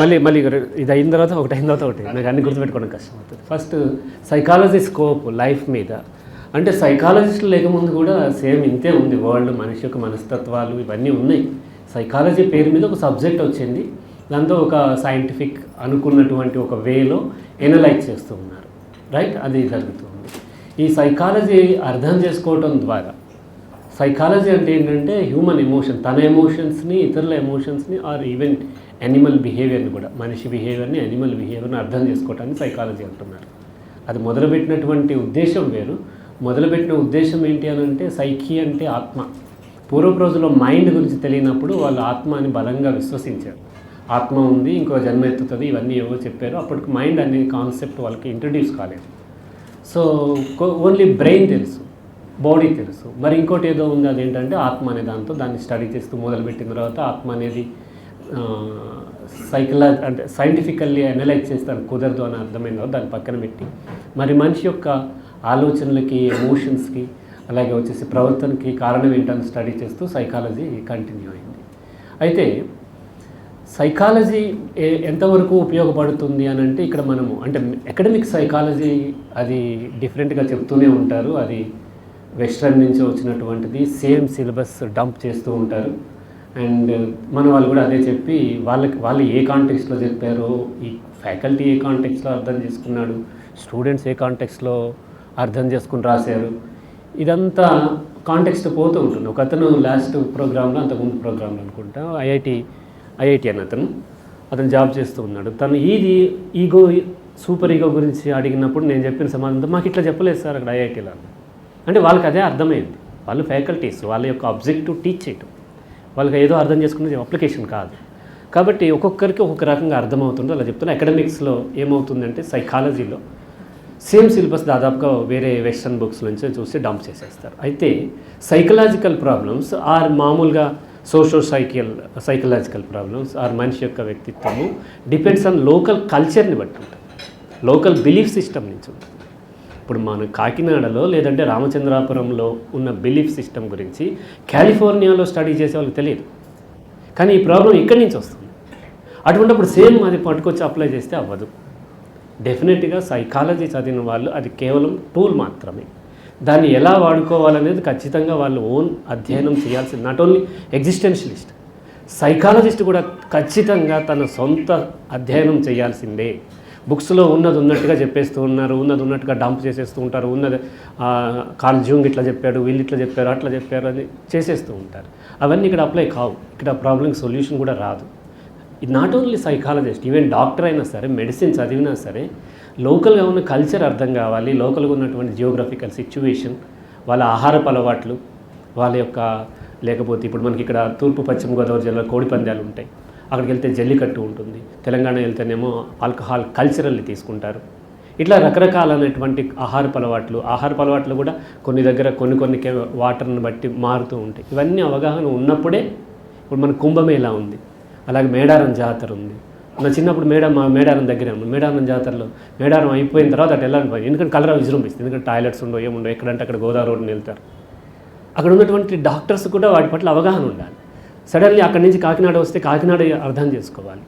మళ్ళీ మళ్ళీ ఇది అయిన తర్వాత ఒకటి అయిన తర్వాత ఒకటి. నాకు అన్ని గుర్తుపెట్టుకోవడం కష్టం అవుతుంది. ఫస్ట్ సైకాలజీ స్కోప్ లైఫ్ మీద. అంటే సైకాలజిస్ట్ లేకముందు కూడా సేమ్ ఇంతే ఉంది. వరల్డ్ మనిషి యొక్క మనస్తత్వాలు ఇవన్నీ ఉన్నాయి. సైకాలజీ పేరు మీద ఒక సబ్జెక్ట్ వచ్చింది. దాంతో ఒక సైంటిఫిక్ అనుకున్నటువంటి ఒక వేలో ఎనలైజ్ చేస్తూ ఉన్నారు. రైట్ అది జరుగుతుంది. ఈ సైకాలజీ అర్థం చేసుకోవటం ద్వారా సైకాలజీ అంటే ఏంటంటే హ్యూమన్ ఎమోషన్ తన ఎమోషన్స్ని ఇతరుల ఎమోషన్స్ని ఆర్ ఈవెన్ యానిమల్ బిహేవియర్ని కూడా మనిషి బిహేవియర్ని యానిమల్ బిహేవియర్ని అర్థం చేసుకోవటాన్ని సైకాలజీ అంటున్నారు. అది మొదలుపెట్టినటువంటి ఉద్దేశం వేరు. మొదలుపెట్టిన ఉద్దేశం ఏంటి అని అంటే సైకి అంటే ఆత్మ. పూర్వపు రోజుల్లో మైండ్ గురించి తెలియనప్పుడు వాళ్ళు ఆత్మ అని బలంగా విశ్వసించారు. ఆత్మ ఉంది ఇంకో జన్మ ఎత్తుతుంది ఇవన్నీ ఏవో చెప్పారు. అప్పటికి మైండ్ అనే కాన్సెప్ట్ వాళ్ళకి ఇంట్రడ్యూస్ కాలేదు. సో ఓన్లీ బ్రెయిన్ తెలుసు బాడీ తెలుసు. మరి ఇంకోటి ఏదో ఉంది అదేంటంటే ఆత్మ అనే దాంతో దాన్ని స్టడీ చేస్తూ మొదలుపెట్టిన తర్వాత ఆత్మ అనేది సైకలా అంటే సైంటిఫికల్లీ అనలైజ్ చేస్తాను కుదరదు అని అర్థమైందో దాని దాన్ని పక్కన పెట్టి. మరి మనిషి యొక్క ఆలోచనలకి ఎమోషన్స్కి అలాగే వచ్చేసి ప్రవర్తనకి కారణం ఏంటని స్టడీ చేస్తూ సైకాలజీ కంటిన్యూ అయింది. అయితే సైకాలజీ ఎంతవరకు ఉపయోగపడుతుంది అని అంటే ఇక్కడ మనము అంటే అకాడమిక్ సైకాలజీ అది డిఫరెంట్గా చెప్తూనే ఉంటారు. అది వెస్ట్రన్ నుంచి వచ్చినటువంటిది సేమ్ సిలబస్ డంప్ చేస్తూ ఉంటారు. అండ్ మన వాళ్ళు కూడా అదే చెప్పి వాళ్ళకి వాళ్ళు ఏ కాంటెక్స్లో చెప్పారో ఈ ఫ్యాకల్టీ ఏ కాంటెక్స్లో అర్థం చేసుకున్నాడు స్టూడెంట్స్ ఏ కాంటెక్స్లో అర్థం చేసుకుని రాశారు ఇదంతా కాంటెక్స్ట్ పోతూ ఉంటుంది. ఒక అతను లాస్ట్ ప్రోగ్రాంలో అంతకుముందు ప్రోగ్రాంలో అనుకుంటా ఐఐటి ఐఐటి అని అతను అతను జాబ్ చేస్తూ ఉన్నాడు. తను ఇది ఈగో సూపర్ ఈగో గురించి అడిగినప్పుడు నేను చెప్పిన సమాధానంతో మాకు ఇట్లా చెప్పలేదు సార్ అక్కడ ఐఐటీలో అంటే వాళ్ళకి అదే అర్థమైంది. వాళ్ళు ఫ్యాకల్టీస్ వాళ్ళ యొక్క అబ్జెక్టివ్ టీచ్ చేయటం వాళ్ళకి ఏదో అర్థం చేసుకునేది అప్లికేషన్ కాదు. కాబట్టి ఒక్కొక్కరికి ఒక్కొక్క రకంగా అర్థమవుతుంది. అలా చెప్తున్నా. అకాడమిక్స్లో ఏమవుతుందంటే సైకాలజీలో సేమ్ సిలబస్ దాదాపుగా వేరే వెస్ట్రన్ బుక్స్ నుంచి చూసి డంప్ చేసేస్తారు. అయితే సైకలాజికల్ ప్రాబ్లమ్స్ ఆర్ మామూలుగా socio cycle psychological problems are మనిషి యొక్క వ్యక్తిత్వము డిపెండ్స్ ఆన్ లోకల్ కల్చర్ని బట్టి ఉంటుంది లోకల్ బిలీఫ్ సిస్టమ్ నుంచి ఉంటుంది ఇప్పుడు మన కాకినాడలో లేదంటే రామచంద్రాపురంలో ఉన్న బిలీఫ్ సిస్టమ్ గురించి కాలిఫోర్నియాలో స్టడీ చేసే వాళ్ళకి తెలియదు. కానీ ఈ ప్రాబ్లం ఇక్కడి నుంచి వస్తుంది. అటువంటిప్పుడు సేమ్ అది పట్టుకొచ్చి అప్లై చేస్తే అవ్వదు. డెఫినెట్గా సైకాలజీ చదివిన వాళ్ళు అది కేవలం టూల్ మాత్రమే. దాన్ని ఎలా వాడుకోవాలనేది ఖచ్చితంగా వాళ్ళు ఓన్ అధ్యయనం చేయాల్సింది నాట్ ఓన్లీ ఎగ్జిస్టెన్షియలిస్ట్ సైకాలజిస్ట్ కూడా ఖచ్చితంగా తన సొంత అధ్యయనం చేయాల్సిందే. బుక్స్లో ఉన్నది ఉన్నట్టుగా చెప్పేస్తూ ఉన్నారు ఉన్నది ఉన్నట్టుగా డంప్ చేసేస్తూ ఉంటారు ఉన్నది ఆ, కార్ల్ జూంగ్ ఇట్లా చెప్పాడు వీళ్ళు ఇట్లా చెప్పారు అట్లా చెప్పారు అని చేసేస్తూ ఉంటారు. అవన్నీ ఇక్కడ అప్లై కావు. ఇక్కడ ప్రాబ్లంకి సొల్యూషన్ కూడా రాదు. Not only psychologist even doctor అయినా సరే మెడిసిన్ చదివినా సరే లోకల్గా ఉన్న కల్చర్ అర్థం కావాలి లోకల్గా ఉన్నటువంటి జియోగ్రఫికల్ సిచ్యువేషన్ వాళ్ళ ఆహారపు అలవాట్లు వాళ్ళ యొక్క లేకపోతే ఇప్పుడు మనకి ఇక్కడ తూర్పు పశ్చిమ గోదావరి జిల్లా కోడి పందాలు ఉంటాయి. అక్కడికి వెళ్తే జల్లికట్టు ఉంటుంది. తెలంగాణ వెళ్తేనేమో ఆల్కహాల్ కల్చరల్ని తీసుకుంటారు. ఇట్లా రకరకాలైనటువంటి ఆహారపు అలవాట్లు ఆహారపు అలవాట్లు కూడా కొన్ని దగ్గర కొన్ని కొన్ని వాటర్ని బట్టి మారుతూ ఉంటాయి. ఇవన్నీ అవగాహన ఉన్నప్పుడే ఇప్పుడు మన కుంభమేళా ఉంది? అలాగే మేడారం జాతర ఉంది. నా చిన్నప్పుడు మేడ మా మేడారం దగ్గరే ఉంది మేడారం జాతరలో మేడారం అయిపోయిన తర్వాత అటు వెళ్ళాలని పోయి ఎందుకంటే కలరా విజృంభిస్తుంది. ఎందుకంటే టాయిలెట్స్ ఉండవు ఏముండవు ఎక్కడంటే అక్కడ గోదావరి రోడ్డుని వెళ్తారు అక్కడ ఉన్నటువంటి డాక్టర్స్ కూడా వాటి పట్ల అవగాహన ఉండాలి. సడన్లీ అక్కడి నుంచి కాకినాడ వస్తే కాకినాడ అర్థం చేసుకోవాలి.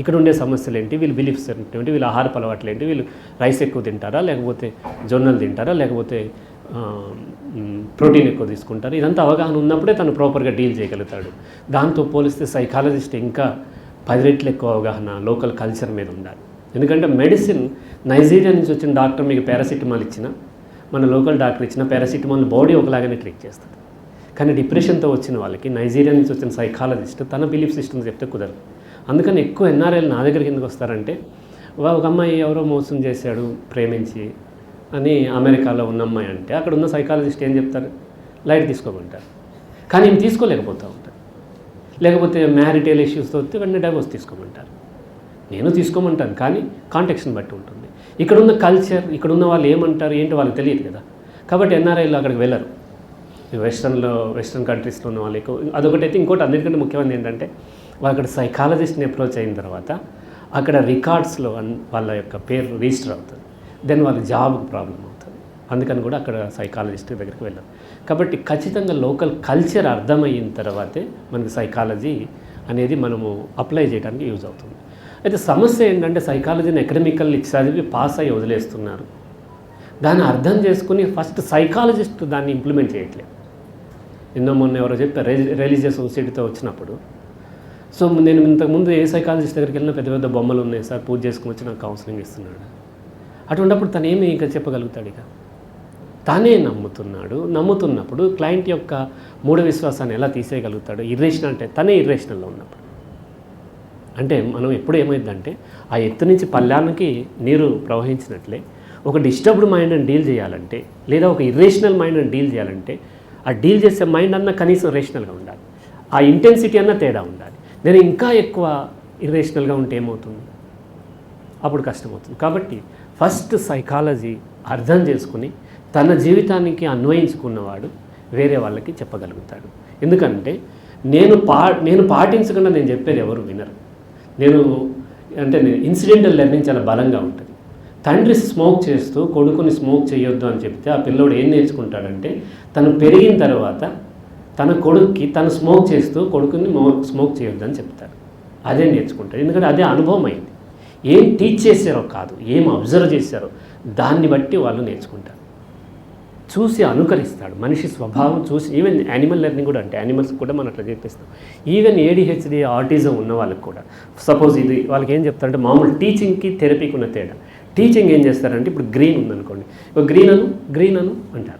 ఇక్కడ ఉండే సమస్యలు ఏంటి? వీళ్ళు బిలీఫ్స్ ఏంటి? వీళ్ళ ఆహారపు అలవాట్లు ఏంటి? వీళ్ళు రైస్ ఎక్కువ తింటారా? లేకపోతే జొన్నలు తింటారా? లేకపోతే ప్రోటీన్ ఎక్కువ తీసుకుంటారు? ఇదంతా అవగాహన ఉన్నప్పుడే తను ప్రాపర్గా డీల్ చేయగలుగుతాడు. దాంతో పోలిస్తే సైకాలజిస్ట్ ఇంకా పది రెట్లు ఎక్కువ అవగాహన లోకల్ కల్చర్ మీద ఉండాలి. ఎందుకంటే మెడిసిన్ నైజీరియా నుంచి వచ్చిన డాక్టర్ మీకు పారాసిటమాల్ ఇచ్చిన మన లోకల్ డాక్టర్ ఇచ్చిన పారాసిటమాల్ బాడీ ఒకలాగానే ట్రీట్ చేస్తుంది. కానీ డిప్రెషన్తో వచ్చిన వాళ్ళకి నైజీరియా నుంచి వచ్చిన సైకాలజిస్ట్ తన బిలీఫ్ సిస్టమ్ చెప్తే కుదరదు. అందుకని ఎక్కువ ఎన్ఆర్ఐలు నా దగ్గరికి ఎందుకు వస్తారంటే వా- ఒక అమ్మాయి ఎవరో మోసం చేశాడు ప్రేమించి అని అమెరికాలో ఉన్న అమ్మాయి అంటే అక్కడ ఉన్న సైకాలజిస్ట్ ఏం చెప్తారు? లైట్ తీసుకోమంటారు. కానీ ఏం తీసుకోలేకపోతూ ఉంటారు లేకపోతే మ్యారిటల్ ఇష్యూస్తో వస్తే వెంటనే డైవోర్స్ తీసుకోమంటారు. నేను తీసుకోమంటాను కానీ కాంటెక్స్ని బట్టి ఉంటుంది. ఇక్కడున్న కల్చర్ ఇక్కడున్న వాళ్ళు ఏమంటారు ఏంటి వాళ్ళకి తెలియదు కదా. కాబట్టి ఎన్ఆర్ఐలు అక్కడికి వెళ్ళరు. వెస్ట్రన్లో వెస్ట్రన్ కంట్రీస్లో ఉన్న వాళ్ళు ఎక్కువ అదొకటైతే ఇంకోటి అన్నిటికంటే ముఖ్యమైనది ఏంటంటే వాళ్ళు అక్కడ సైకాలజిస్ట్ని అప్రోచ్ అయిన తర్వాత అక్కడ రికార్డ్స్లో వాళ్ళ యొక్క పేరు రిజిస్టర్ అవుతుంది. దెన్ వాళ్ళ జాబ్కి ప్రాబ్లం అవుతుంది. అందుకని కూడా అక్కడ సైకాలజిస్ట్ దగ్గరికి వెళ్ళారు. కాబట్టి ఖచ్చితంగా లోకల్ కల్చర్ అర్థమయిన తర్వాతే మనకి సైకాలజీ అనేది మనము అప్లై చేయడానికి యూజ్ అవుతుంది. అయితే సమస్య ఏంటంటే సైకాలజీని ఎకడమికల్ చదివి పాస్ అయ్యి వదిలేస్తున్నారు. దాన్ని అర్థం చేసుకుని ఫస్ట్ సైకాలజిస్ట్ దాన్ని ఇంప్లిమెంట్ చేయట్లేదు. నిన్న మొన్న ఎవరో చెప్పారు రిలీజియస్ సొసైటీతో వచ్చినప్పుడు. సో నేను ఇంతకుముందు ఏ సైకాలజిస్ట్ దగ్గరికి వెళ్ళినా పెద్ద పెద్ద బొమ్మలు ఉన్నాయి సార్ పూజ చేసుకుని వచ్చి నాకు కౌన్సిలింగ్ ఇస్తున్నాడు. అటువంటిప్పుడు తను ఏమి ఇంకా చెప్పగలుగుతాడు ఇక? తానే నమ్ముతున్నాడు. నమ్ముతున్నప్పుడు క్లయింట్ యొక్క మూఢ విశ్వాసాన్ని ఎలా తీసేయగలుగుతాడు? ఇర్రేషనల్ అంటే తనే ఇర్రేషనల్లో ఉన్నప్పుడు. అంటే మనం ఎప్పుడు ఏమైందంటే ఆ ఎత్తు నుంచి పల్లానికి నీరు ప్రవహించినట్లే ఒక డిస్టర్బ్డ్ మైండ్ని డీల్ చేయాలంటే లేదా ఒక ఇర్రేషనల్ మైండ్ని డీల్ చేయాలంటే ఆ డీల్ చేసే మైండ్ అన్న కనీసం రేషనల్గా ఉండాలి. ఆ ఇంటెన్సిటీ అన్న తేడా ఉండాలి. నేను ఇంకా ఎక్కువ ఇర్రేషనల్గా ఉంటే ఏమవుతుంది? అప్పుడు కష్టమవుతుంది. కాబట్టి ఫస్ట్ సైకాలజీ అర్థం చేసుకుని తన జీవితానికి అన్వయించుకున్నవాడు వేరే వాళ్ళకి చెప్పగలుగుతాడు. ఎందుకంటే నేను పా నేను పాటించకుండా నేను చెప్పేది ఎవరు వినరు. నేను అంటే ఇన్సిడెంటల్ లెర్నింగ్ చాలా బలంగా ఉంటుంది. తండ్రి స్మోక్ చేస్తూ కొడుకుని స్మోక్ చేయొద్దు అని చెప్తే ఆ పిల్లోడు ఏం నేర్చుకుంటాడంటే తను పెరిగిన తర్వాత తన కొడుక్కి తను స్మోక్ చేస్తూ కొడుకుని స్మోక్ చేయొద్దు అని చెప్తాడు. అదే నేర్చుకుంటాడు. ఎందుకంటే అదే అనుభవం అయింది. ఏం టీచ్ చేశారో కాదు ఏం అబ్జర్వ్ చేశారో దాన్ని బట్టి వాళ్ళు నేర్చుకుంటారు. చూసి అనుకరిస్తాడు. మనిషి స్వభావం చూసి ఈవెన్ యానిమల్ లెర్నింగ్ కూడా అంటే యానిమల్స్ కూడా మనం అట్లా చెప్పిస్తాం ఈవెన్ ఏడిహెచ్డి ఆటిజం ఉన్న వాళ్ళకి కూడా. సపోజ్ ఇది వాళ్ళకి ఏం చెప్తారంటే మామూలు టీచింగ్కి థెరపీకి ఉన్న తేడా. టీచింగ్ ఏం చేస్తారంటే ఇప్పుడు గ్రీన్ ఉందనుకోండి. ఇప్పుడు గ్రీన్ అను గ్రీన్ అను అంటారు.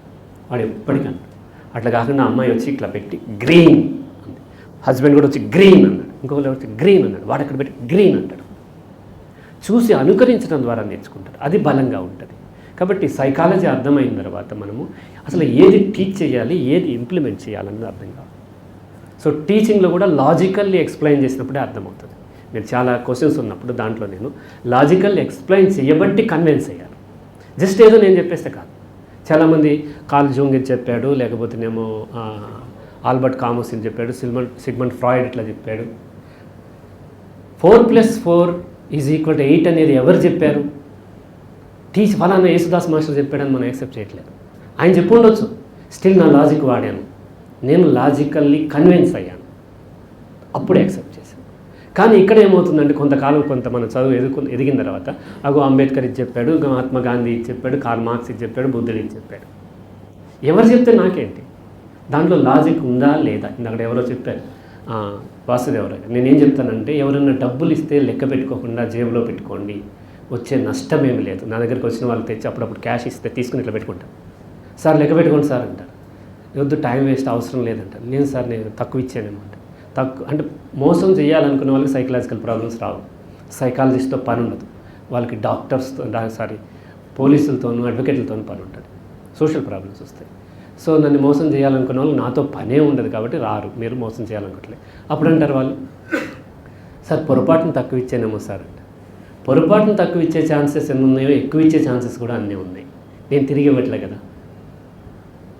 వాడు ఎప్పటికన్నా. అట్లా కాకుండా అమ్మాయి వచ్చి ఇట్లా పెట్టి గ్రీన్ అంది. హస్బెండ్ కూడా వచ్చి గ్రీన్ అన్నాడు. ఇంకొకరు వచ్చి గ్రీన్ అన్నాడు. వాడు అక్కడ పెట్టి గ్రీన్ అంటాడు. చూసి అనుకరించడం ద్వారా నేర్చుకుంటారు. అది బలంగా ఉంటుంది. కాబట్టి సైకాలజీ అర్థమైన తర్వాత మనము అసలు ఏది టీచ్ చేయాలి ఏది ఇంప్లిమెంట్ చేయాలన్నది అర్థం కావాలి. సో టీచింగ్లో కూడా లాజికల్లీ ఎక్స్ప్లెయిన్ చేసినప్పుడే అర్థమవుతుంది. మీరు చాలా క్వశ్చన్స్ ఉన్నప్పుడు దాంట్లో నేను లాజికల్ ఎక్స్ప్లెయిన్ చేయబట్టి కన్విన్స్ అయ్యాను. జస్ట్ ఏదో నేను చెప్పేస్తే కాదు. చాలామంది కాల్ జోంగ్ ఇది చెప్పాడు లేకపోతేనేమో ఆ, ఆల్బర్ట్ కామోస్ అని చెప్పాడు సిల్మన్ సిగ్మండ్ ఫ్రాయిడ్ ఇట్లా చెప్పాడు. Four plus four is equal to eight అనేది ఎవరు చెప్పారు? టీచ్ ఫలానా యేసుదాస్ మాస్టర్ చెప్పాడని మనం యాక్సెప్ట్ చేయట్లేదు. ఆయన చెప్పు ఉండొచ్చు. స్టిల్ నా లాజిక్ వాడాను. నేను లాజికల్లీ కన్విన్స్ అయ్యాను. అప్పుడు యాక్సెప్ట్ చేశాను. కానీ ఇక్కడ ఏమవుతుందంటే కొంతకాలం కొంత మన చదువు ఎదుగు ఎదిగిన తర్వాత అగో అంబేద్కర్ ఇది చెప్పాడు మహాత్మా గాంధీ ఇది చెప్పాడు కార్ల్ మార్క్స్ ఇది చెప్పాడు బుద్ధుడు ఇది చెప్పాడు. ఎవరు చెప్తే నాకేంటి? దాంట్లో లాజిక్ ఉందా లేదా? ఇందాక ఎవరో చెప్పారు. ఆ, వాసుదేవరావు నేనేం చెప్తానంటే ఎవరైనా డబ్బులు ఇస్తే లెక్క పెట్టుకోకుండా జేబులో పెట్టుకోండి. వచ్చే నష్టం ఏమి లేదు. నా దగ్గరికి వచ్చిన వాళ్ళు తెచ్చి అప్పుడప్పుడు క్యాష్ ఇస్తే తీసుకుని ఇట్లా పెట్టుకుంటాను సార్ లెక్క పెట్టుకోండి సార్ అంటారు. వద్దు టైం వేస్ట్ అవసరం లేదంటారు. లేదు సార్ నేను తక్కువ ఇచ్చానేమో తక్కువ అంటే మోసం చేయాలనుకున్న వాళ్ళకి సైకలాజికల్ ప్రాబ్లమ్స్ రావు. సైకాలజిస్ట్తో పని ఉండదు వాళ్ళకి డాక్టర్స్తో సారీ పోలీసులతోనూ అడ్వకేట్లతోనూ పని ఉంటుంది సోషల్ ప్రాబ్లమ్స్ వస్తాయి. సో నన్ను మోసం చేయాలనుకున్న వాళ్ళు నాతో పనే ఉండదు కాబట్టి రారు. మీరు మోసం చేయాలనుకోవట్లేదు అప్పుడు అంటారు వాళ్ళు సార్ పొరపాటును తక్కువ ఇచ్చానేమో సార్ అంటే. పొరపాటును తక్కువ ఇచ్చే ఛాన్సెస్ ఎన్ని ఉన్నాయో ఎక్కువ ఇచ్చే ఛాన్సెస్ కూడా అన్నీ ఉన్నాయి. నేను తిరిగి ఇవ్వట్లే కదా.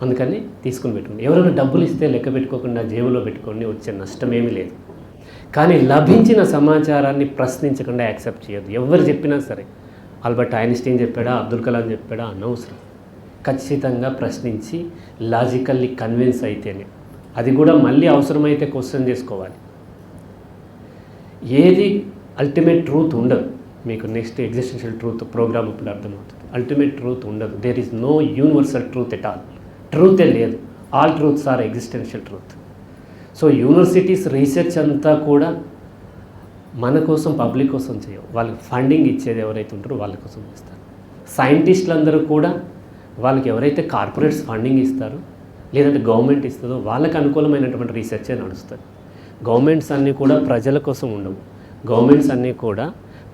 అందుకని తీసుకుని పెట్టుకోండి ఎవరైనా డబ్బులు ఇస్తే లెక్క పెట్టుకోకుండా జేబులో పెట్టుకోండి వచ్చే నష్టం ఏమీ లేదు. కానీ లభించిన సమాచారాన్ని ప్రశ్నించకుండా యాక్సెప్ట్ చేయొద్దు. ఎవరు చెప్పినా సరే. ఆల్బర్ట్ ఐన్స్టీన్ చెప్పాడా అబ్దుల్ కలాం చెప్పాడా అనవసరం. ఖచ్చితంగా ప్రశ్నించి లాజికల్లీ కన్విన్స్ అయితేనే. అది కూడా మళ్ళీ అవసరమైతే క్వశ్చన్ చేసుకోవాలి. ఏది అల్టిమేట్ ట్రూత్ ఉండదు. మీకు నెక్స్ట్ ఎగ్జిస్టెన్షియల్ ట్రూత్ ప్రోగ్రామ్ ఇప్పుడు అర్థమవుతుంది. అల్టిమేట్ ట్రూత్ ఉండదు. There is no universal truth at all ట్రూతే లేదు. All truths are existential truth so universities research అంతా కూడా మన కోసం పబ్లిక్ కోసం చేయవు. వాళ్ళకి ఫండింగ్ ఇచ్చేది ఎవరైతే ఉంటారో వాళ్ళ కోసం చేస్తారు. సైంటిస్టులు అందరూ కూడా వాళ్ళకి ఎవరైతే కార్పొరేట్స్ ఫండింగ్ ఇస్తారో లేదంటే గవర్నమెంట్ ఇస్తుందో వాళ్ళకి అనుకూలమైనటువంటి రీసెర్చే నడుస్తుంది. గవర్నమెంట్స్ అన్నీ కూడా ప్రజల కోసం ఉండవు. గవర్నమెంట్స్ అన్నీ కూడా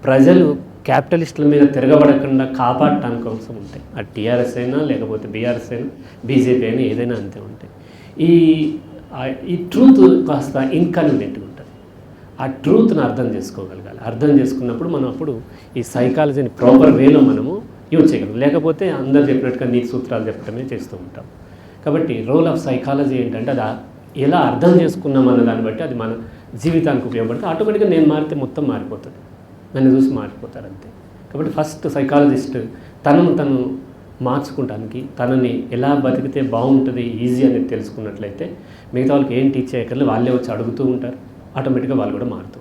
ప్రజలు క్యాపిటలిస్టుల మీద తిరగబడకుండా కాపాడటానికి కోసం ఉంటాయి. అది టీఆర్ఎస్ అయినా లేకపోతే బీఆర్ఎస్ అయినా బీజేపీ అయినా ఏదైనా అంతే ఉంటాయి. ఈ ఈ ట్రూత్ కాస్త ఇన్కన్వీనియంట్గా ఉంటుంది. ఆ ట్రూత్ని అర్థం చేసుకోగలగాలి. అర్థం చేసుకున్నప్పుడు మనం అప్పుడు ఈ సైకాలజీని ప్రాపర్ వేలో మనము యూజ్ చేయగలం. లేకపోతే అందరు చెప్పినట్టుగా నీతి సూత్రాలు చెప్పడమే చేస్తూ ఉంటాం. కాబట్టి రోల్ ఆఫ్ సైకాలజీ ఏంటంటే అది ఎలా అర్థం చేసుకున్నాం అన్న దాన్ని బట్టి అది మన జీవితానికి ఉపయోగపడుతుంది. ఆటోమేటిక్గా నేను మారితే మొత్తం మారిపోతుంది. నన్ను చూసి మారిపోతారు అంతే కాబట్టి ఫస్ట్ సైకాలజిస్ట్ తనను తను మార్చుకోవడానికి తనని ఎలా బతికితే బాగుంటుంది ఈజీ అనేది తెలుసుకున్నట్లయితే మిగతా వాళ్ళకి ఏం టీచ్ చేయగలరు వాళ్ళే వచ్చి అడుగుతూ ఉంటారు. ఆటోమేటిక్గా వాళ్ళు కూడా మారుతూ